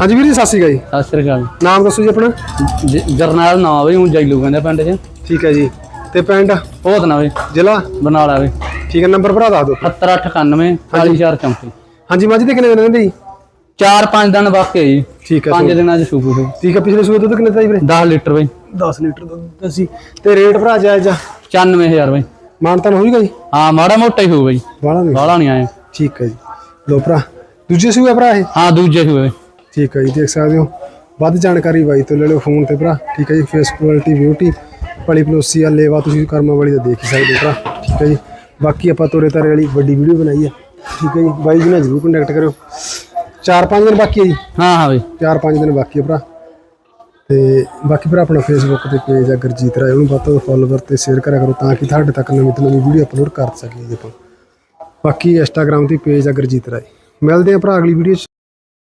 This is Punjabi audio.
ਹਾਂਜੀ ਵੀਰ ਜੀ ਸਤਿ ਸ਼੍ਰੀ ਅਕਾਲ ਜੀ। ਸਤਿ ਸ੍ਰੀ ਅਕਾਲ। ਨਾਮ ਦੱਸੋ ਜੀ ਆਪਣਾ? ਜ- ਜਰਨੈਲ ਨਾ ਬਈ ਹੁਣ ਜੈਲੂ ਕਹਿੰਦੇ ਪਿੰਡ 'ਚ। ਠੀਕ ਹੈ ਜੀ। ਤੇ ਪਿੰਡ? ਬਹੁਤ ਨਾ ਬਈ ਜ਼ਿਲ੍ਹਾ? ਬਨਾਲਾ ਬਈ ਠੀਕ ਹੈ ਨੰਬਰ ਭਰਾ ਦੱਸ ਦਿਓ। 7891 4434 ਹਾਂਜੀ। ਮੱਝ ਦੇ ਕਿੰਨੇ ਦਿਨ ਰਹਿੰਦੇ ਜੀ? ਚਾਰ ਪੰਜ ਦਿਨ ਬਾਕੀ ਹੈ ਜੀ। ਠੀਕ ਹੈ ਪੰਜ ਦਿਨਾਂ 'ਚ ਸ਼ੁਕੂ ਸ਼ੁਕੂ ਠੀਕ ਹੈ ਪਿਛਲੇ ਸੂਏ ਦੁੱਧ ਕਿੰਨੇ ਦਾ ਜੀ ਵੀਰੇ? 10 ਲੀਟਰ ਬਈ। 10 ਲੀਟਰ ਦੁੱਧ ਦੱਸੀ ਤੇ ਰੇਟ ਭਰਾ ਜਾਇਜ਼ ਆ? 94000 ਬਈ। ਮਾਨਤਨ ਹੋ ਜੂਗਾ ਜੀ? ਹਾਂ ਮਾੜਾ ਮੋਟਾ ਹੀ ਹੋਊ ਬਈ ਬਾਲਾ ਨਹੀਂ। ਬਾਹਲਾ ਨਹੀਂ ਆਏ ਠੀਕ ਹੈ ਜੀ। ਲੋ ਭਰਾ ਦੂਜੇ ਸੂਏ ਭਰਾ ਇਹ? ਹਾਂ ਦੂਜੇ ਹੋਏ ਬਈ ਠੀਕ ਹੈ ਜੀ ਦੇਖ ਸਕਦੇ ਹੋ। ਵੱਧ ਜਾਣਕਾਰੀ ਬਾਈ ਤੋਂ ਲੈ ਲਿਓ ਫੋਨ ਤੇ ਭਰਾ। ਠੀਕ ਹੈ ਜੀ ਫੇਸ ਕੁਆਲਿਟੀ ਬਿਊਟੀ ਪਲੀ ਪਲੋਸੀ ਆ ਲੇਵਾ ਤੁਸੀਂ ਕਰਮਾ ਵਾਲੀ ਦਾ ਦੇਖ ਹੀ ਸਕਦੇ ਹੋ ਭਰਾ। ਠੀਕ ਹੈ ਜੀ ਬਾਕੀ ਆਪਾਂ ਤੋਰੇ ਤਾਰੇ ਵਾਲੀ ਵੱਡੀ ਵੀਡੀਓ ਬਣਾਈ ਹੈ ਠੀਕ ਹੈ ਜੀ ਬਾਈ ਜੀ ਨਾਲ ਜਰੂਰ ਕੰਟੈਕਟ ਕਰਿਓ। 4-5 ਦਿਨ ਬਾਕੀ ਹੈ ਜੀ। ਹਾਂ ਹਾਂ ਬਈ। 4-5 ਦਿਨ ਬਾਕੀ ਹੈ ਭਰਾ। ਤੇ ਬਾਕੀ ਭਰਾ ਆਪਣਾ ਫੇਸਬੁੱਕ ਤੇ ਪੇਜ ਆ ਗੁਰਜੀਤ ਰਾਏ ਉਹਨੂੰ ਵੱਧ ਤੋਂ ਫੋਲੋਵਰ ਤੇ ਸ਼ੇਅਰ ਕਰਿਆ ਕਰੋ ਤਾਂ ਕਿ ਤੁਹਾਡੇ ਤੱਕ ਨਵੀਂ ਤੋਂ ਨਵੀਂ ਵੀਡੀਓ ਅਪਲੋਡ ਕਰ ਸਕੀਏ ਜੀ ਆਪਾਂ। ਬਾਕੀ ਇੰਸਟਾਗ੍ਰam ਤੇ ਪੇਜ ਆ ਗੁਰਜੀਤ ਰਾਏ। ਮਿਲਦੇ ਆ ਭਰਾ ਅਗਲੀ ਵੀਡੀਓ